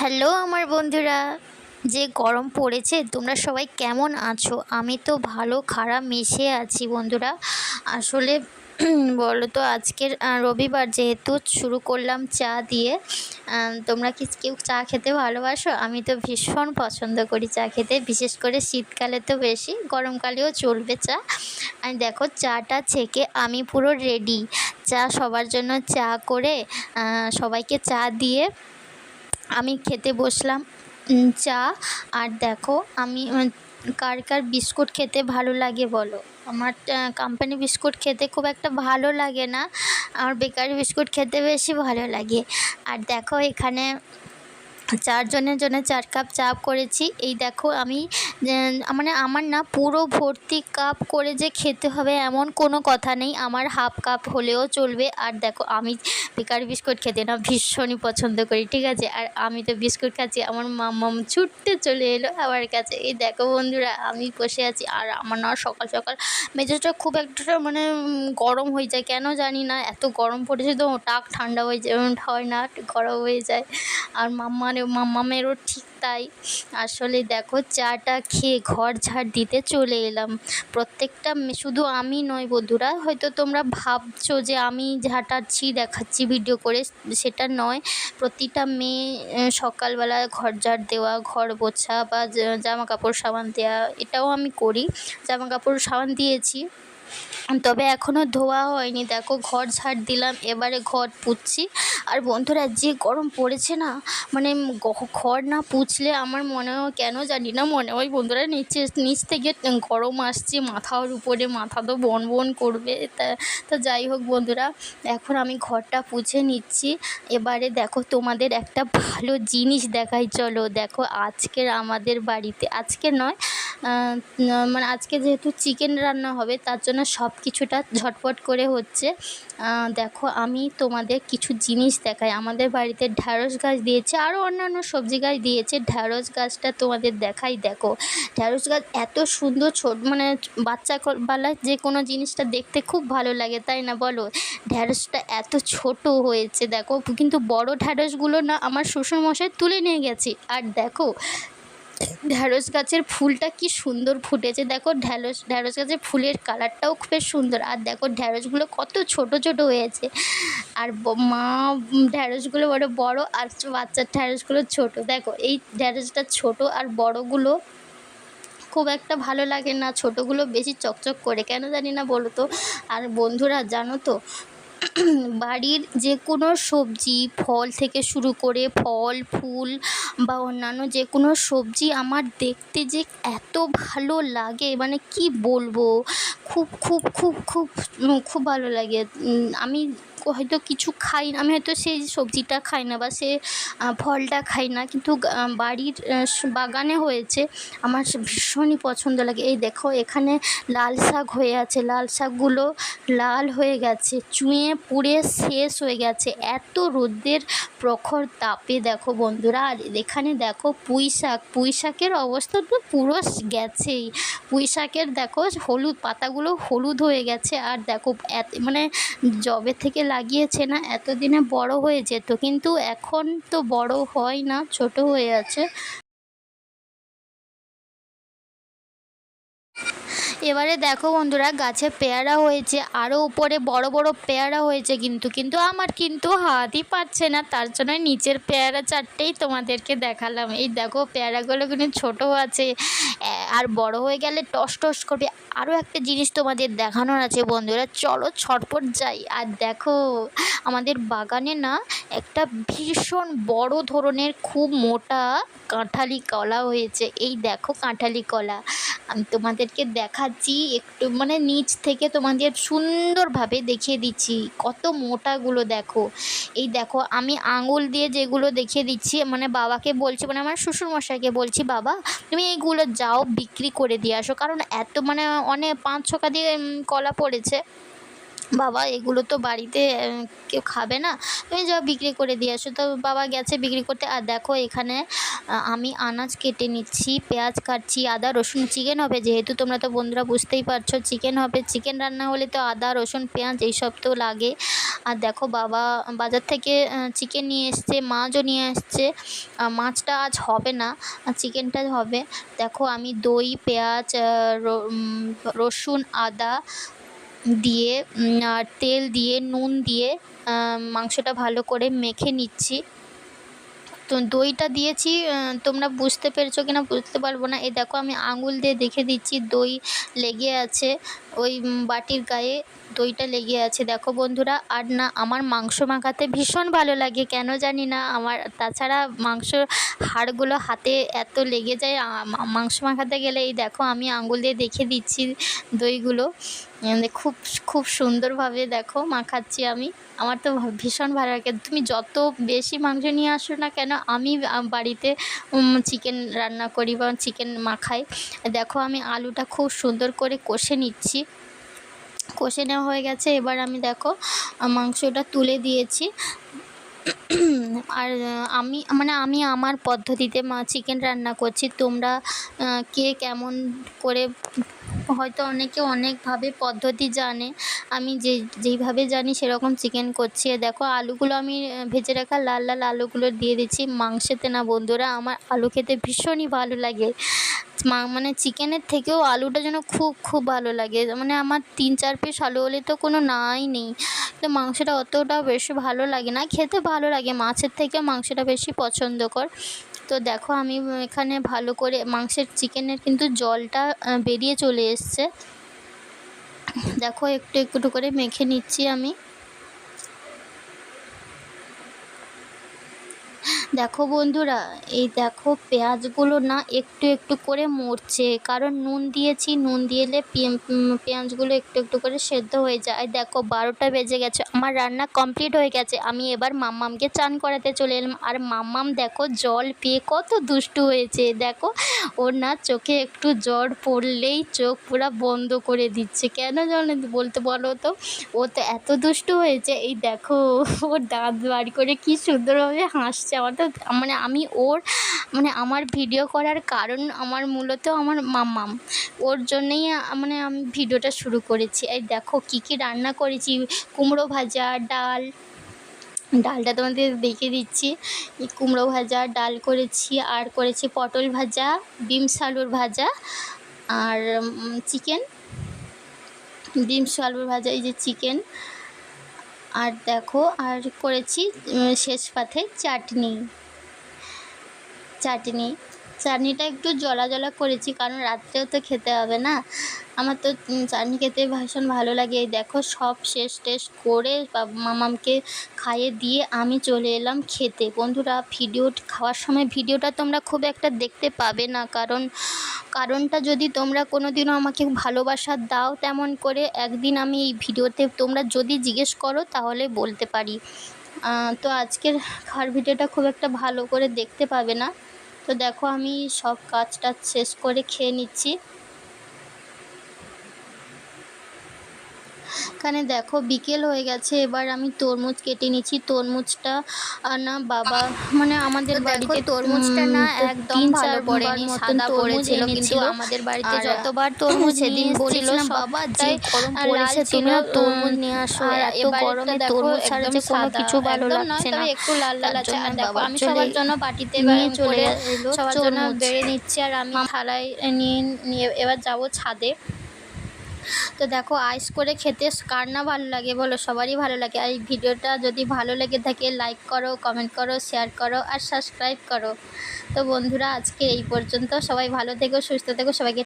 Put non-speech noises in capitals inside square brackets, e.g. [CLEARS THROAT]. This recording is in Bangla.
হ্যালো আমার বন্ধুরা, যে গরম পড়েছে, তোমরা সবাই কেমন আছো? আমি তো ভালো, খারাপ, মিশে আছি বন্ধুরা। আসলে [CLEARS THROAT] বলো তো, আজকের রবিবার যেহেতু শুরু করলাম চা দিয়ে তোমরা কি কেউ চা খেতে ভালোবাসো? আমি তো ভীষণ পছন্দ করি চা খেতে, বিশেষ করে শীতকালে তো বেশি, গরমকালেও চলবে চা। আর দেখো, চাটা ছেঁকে আমি পুরো রেডি চা সবার জন্য চা করে সবাইকে চা দিয়ে আমি খেতে বসলাম চা। আর দেখো, আমি কার কার বিস্কুট খেতে ভালো লাগে বলো? আমার কোম্পানি বিস্কুট খেতে খুব একটা ভালো লাগে না। আমার বেকারি বিস্কুট খেতে বেশি ভালো লাগে। আর দেখো, এখানে চারজনের জন্য চার কাপ চা করেছি। এই দেখো আমি মানে আমার না পুরো ভর্তি কাপ করে যে খেতে হবে এমন কোনো কথা নেই। আমার হাফ কাপ হলেও চলবে। আর দেখো আমি বেকারি বিস্কুট খেতে না ভীষণই পছন্দ করি, ঠিক আছে? আর আমি তো বিস্কুট খাচ্ছি। আমার মাম্মাম ছুটতে চলে এলো আমার কাছে। এই দেখো বন্ধুরা, আমি বসে আছি। আর আমার না সকাল সকাল মেজাজটা খুব একটা মানে গরম হয়ে যায়, কেন জানি না। এত গরম পড়েছে তো, টাক ঠান্ডা হয়ে যায় হয় না, গরম হয়ে যায়। আর মাম্মার মাম্মামেরও ঠিক তাই। আসলে দেখো, চাটা খেয়ে ঘর ঝাড় দিতে চলে এলাম। প্রত্যেকটা শুধু আমি নয় বন্ধুরা, হয়তো তোমরা ভাবছ যে আমি ঝাঁটাচ্ছি, দেখাচ্ছি ভিডিও করে, সেটা নয়। প্রতিটা মেয়ে সকালবেলা ঘর ঝাড় দেওয়া, ঘর পোছা বা জামা কাপড় সাবান দেওয়া এটাও আমি করি। জামা কাপড় সাবান দিয়েছি। তবে এখনও ধোয়া হয়নি, দেখো ঘর ঝাড় দিলাম, এবারে ঘর পুচ্ছি আর বন্ধুরা, যে গরম পড়েছে না মানে ঘর না পুছলে আমার মনে হয় কেন জানি না, মনে হয় বন্ধুরা নিচে, নিচ থেকে গরম আসছে, মাথার উপরে মাথা তো বন বন করবে। তা তা যাই হোক বন্ধুরা, এখন আমি ঘরটা পুছে নিচ্ছি। এবারে দেখো তোমাদের একটা ভালো জিনিস দেখাই, চলো দেখো আজকের আমাদের বাড়িতে, আজকে নয় মানে আজকে যেহেতু চিকেন রান্না হবে, তার জন্য সব কিছুটা ঝটপট করে হচ্ছে। দেখো, আমি তোমাদের কিছু জিনিস দেখাই। আমাদের বাড়িতে ঢ্যাঁড়স গাছ দিয়েছে আরও অন্যান্য সবজি গাছ দিয়েছে। ঢ্যাঁড়স গাছটা তোমাদের দেখাই, দেখো। ঢ্যাঁড়স গাছ এত সুন্দর ছোট মানে বাচ্চা বেলায় যে কোনো জিনিসটা দেখতে খুব ভালো লাগে, তাই না বলো? ঢ্যাঁড়সটা এত ছোট হয়েছে, দেখো। কিন্তু বড় ঢ্যাঁড়সগুলো না আমার শ্বশুরমশাই তুলে নিয়ে গেছে। আর দেখো ঢ্যাঁড়স গাছের ফুলটা কি সুন্দর ফুটেছে। দেখো ঢ্যাঁড়স ঢ্যাঁড়স গাছের ফুলের কালারটাও খুব সুন্দর। আর দেখো ঢ্যাঁড়সগুলো কত ছোট ছোট হয়েছে। আর মা, ঢ্যাঁড়সগুলো বড় বড় আর বাচ্চার ঢ্যাঁড়সগুলো ছোট। দেখো এই ঢ্যাঁড়সটা ছোট আর বড়গুলো খুব একটা ভালো লাগে না। ছোটোগুলো বেশি চকচক করে। কেন জানি না বলো তো? আর বন্ধুরা, জানো তো? বাড়ির যে কোনো সবজি, ফল থেকে শুরু করে ফল, ফুল বা অন্যান্য যে কোনো সবজি আমার দেখতে যে এত ভালো লাগে মানে কি বলব? খুব খুব খুব খুব খুব ভালো লাগে। আমি হয়তো কিছু খাই না। আমি হয়তো সেই সবজিটা খাই না বা সে ফলটা খাই না। কিন্তু বাড়ির বাগানে হয়েছে। আমার ভীষণই পছন্দ লাগে। এই দেখো, এখানে লাল শাক হয়ে আছে। লাল শাকগুলো লাল হয়ে গেছে, চুঁয়ে পুড়ে শেষ হয়ে গেছে। এত রোদের প্রখর তাপে দেখো বন্ধুরা। আর এখানে দেখো পুঁই শাক। পুঁই শাকের অবস্থা তো পুরো গেছেই। পুঁই শাকের দেখো, হলুদ, পাতাগুলো হলুদ হয়ে গেছে। আর দেখো, এত মানে জবে থেকে লাগিয়েছে না, এতদিনে বড় হয়ে যেত। কিন্তু এখন তো বড় হয় না, ছোট হয়ে আছে। এবারে দেখো বন্ধুরা, গাছে পেয়ারা হয়েছে আরও উপরে বড় বড় পেয়ারা হয়েছে কিন্তু কিন্তু আমার কিন্তু হাতই পাচ্ছে না, তার জন্য নিচের পেয়ারা চারটেই তোমাদেরকে দেখালাম। এই দেখো পেয়ারাগুলো কিন্তু ছোটো আছে আর বড় হয়ে গেলে টস টস করবে। আরও একটা জিনিস তোমাদের দেখানোর আছে বন্ধুরা, চলো ছটপট যাই। আর দেখো, আমাদের বাগানে না একটা ভীষণ বড় ধরনের খুব মোটা কাঁঠালি কলা হয়েছে। এই দেখো কাঁঠালি কলা, আমি তোমাদেরকে দেখাচ্ছি একটু মানে নিচ থেকে তোমাদের সুন্দরভাবে দেখিয়ে দিচ্ছি। কত মোটাগুলো দেখো। এই দেখো, আমি আঙুল দিয়ে যেগুলো দেখিয়ে দিচ্ছি মানে বাবাকে বলছি মানে আমার শ্বশুরমশাইকে বলছি, বাবা, তুমি এইগুলো যাও, বিক্রি করে দিয়ে আসো। কারণ এত মানে অনেক পাঁচ ছকা দিয়ে কলা পড়েছে। বাবা এগুলো তো বাড়িতে কেউ খাবে না। তুমি যাও বিক্রি করে দিয়ে আসো। তো বাবা গেছে বিক্রি করতে। আর দেখো এখানে আমি আনাজ কেটে নিচ্ছি পেঁয়াজ কাটছি আদা রসুন চিকেন হবে। যেহেতু তোমরা তো বন্ধুরা বুঝতেই পারছ চিকেন হবে। চিকেন রান্না হলে তো আদা রসুন পেঁয়াজ এইসব তো লাগে। আর দেখো বাবা বাজার থেকে চিকেন নিয়ে এসছে মাছও নিয়ে আহ, মাছটা আজ হবে না চিকেনটা হবে। দেখো আমি দই পেঁয়াজ রসুন আদা দিয়ে আর তেল দিয়ে, নুন দিয়ে মাংসটা ভালো করে মেখে নিচ্ছি। তো দইটা দিয়েছি তোমরা বুঝতে পেরেছ কিনা বুঝতে পারব না। এ দেখো আমি আঙুল দিয়ে দেখে দিচ্ছি, দই লেগে আছে। ওই বাটির গায়ে দইটা লেগে আছে। দেখো বন্ধুরা, আর না, আমার মাংস মাখাতে ভীষণ ভালো লাগে, কেন জানি না? আমার, তাছাড়া মাংস হাড়গুলো হাতে এত লেগে যায় মাংস মাখাতে গেলে এই দেখো, আমি আঙুল দিয়ে দেখে দিচ্ছি দইগুলো। খুব খুব সুন্দরভাবে দেখো মাখাচ্ছি আমি। আমার তো ভীষণ ভালো লাগে। তুমি যত বেশি মাংস নিয়ে আসো না কেন, আমি বাড়িতে চিকেন রান্না করি বা চিকেন মাখাই। দেখো আমি আলুটা খুব সুন্দর করে কষে নিচ্ছি। কষে নেওয়া হয়ে গেছে। এবার আমি দেখো মাংসটা তুলে দিয়েছি। [CLEARS THROAT] আর আমি মানে আমি আমার পদ্ধতিতে মা চিকেন রান্না করছি। তোমরা কে কেমন করে, হয়তো অনেকে অনেকভাবে পদ্ধতি জানে। আমি যে, যেইভাবে জানি সেরকম চিকেন করছি। দেখো, আলুগুলো আমি ভেজে রাখা লাল লাল আলুগুলো দিয়ে দিচ্ছি। মাংসেতে না বন্ধুরা, আমার আলু খেতে ভীষণই ভালো লাগে। মানে চিকেনের থেকেও আলুটা যেন খুব খুব ভালো লাগে। মানে আমার তিন, চার পিস আলু হলে তো কোনো নাই নেই। তো মাংসটা অতটাও বেশি ভালো লাগে না। খেতে ভালো লাগে, মাছের থেকে মাংসটা বেশি পছন্দ কর। তো দেখো আমি এখানে ভালো করে মাংসের চিকেনের কিন্তু জলটা বেরিয়ে চলে এসছে। দেখো একটু একটু করে মেখে নিচ্ছি আমি। দেখো বন্ধুরা, এই দেখো পেঁয়াজগুলো না একটু একটু করে মরছে। কারণ নুন দিয়েছি, নুন দিয়েলে পেঁয়াজগুলো একটু একটু করে সেদ্ধ হয়ে যায়। দেখো বারোটা বেজে গেছে, আমার রান্না কমপ্লিট হয়ে গেছে। আমি এবার মাম্মামকে চান করাতে চলে এলাম। আর মাম্মাম দেখো জল পেয়ে কত দুষ্টু হয়েছে। দেখো, ওর না চোখে একটু জ্বর পড়লেই চোখ পুরো বন্ধ করে দিচ্ছে। কেন জানো বলতে বলো তো, ও তো এত দুষ্টু হয়েছে। এই দেখো, ওর দাঁত বাড়ি করে কি সুন্দরভাবে হাসছে। আমার তো মানে আমি ওর মানে আমার ভিডিও করার কারণ আমার মূলত আমার মাম্মাম। ওর জন্যেই মানে আমি ভিডিওটা শুরু করেছি। এই দেখো কী কী রান্না করেছি। কুমড়ো ভাজা, ডাল। ডালটা তোমাদের দেখিয়ে দিচ্ছি। কুমড়ো ভাজা, ডাল করেছি, আর করেছি পটল ভাজা বিমস আলুর ভাজা, আর চিকেন। বিমস আলুর ভাজা, এই যে চিকেন। আর দেখো আর করেছি শেষ পাথে চাটনি। চাটনি। চাটনিটা একটু জলা জলা করেছি, কারণ রাত্রেও তো খেতে হবে না। আমার তো চাটনি খেতে ভীষণ ভালো লাগে। দেখো সব শেষ টেস করে মামামকে খাইয়ে দিয়ে আমি চলে এলাম খেতে। বন্ধুরা, ভিডিও খাওয়ার সময় ভিডিওটা তোমরা খুব একটা দেখতে পাবে না, কারণ, কারণটা যদি তোমরা কোনো দিনও আমাকে ভালোবাসা দাও তেমন করে একদিন আমি এই ভিডিওতে তোমরা যদি জিজ্ঞেস করো তাহলে বলতে পারি। তো আজকের খাওয়ার ভিডিওটা খুব একটা ভালো করে দেখতে পাবে না। তো দেখো আমি সব কাজ টাজ শেষ করে খেয়ে নিচ্ছি। এখানে দেখো বিকেল হয়ে গেছে এবার আমি তরমুজ কেটে নিচ্ছি। তরমুজটা না বাবা মানে আমাদের বাড়িতে তরমুজটা না একদম ভালো পড়েনি, সাদা পড়েছিল, কিন্তু আমাদের বাড়িতে যতবার তরমুজ সেদিন বলেছিলাম, বাবা, যে গরম পড়েছে, তুমিও তরমুজ নিয়ে আসো। আর এত গরমে তরমুজ ছাড়া যে কোনো কিছু ভালো লাগছে না। একটু লাল লাল আছে। আর দেখো, আমি সবার জন্য বাটিতে নিয়ে চলে এলো সবার জন্য। বেড়ে নিচ্ছি আর আমি থালায় নিয়ে নিয়ে এবার যাব ছাদে। তো দেখো আইস করে খেতে কার না ভালো লাগে বলো? সবারই ভালো লাগে। আর এই ভিডিওটা যদি ভালো লেগে থাকে লাইক করো কমেন্ট করো শেয়ার করো আর সাবস্ক্রাইব করো। তো বন্ধুরা, আজকে এই পর্যন্ত। সবাই ভালো থেকো, সুস্থ থেকো, সবাইকে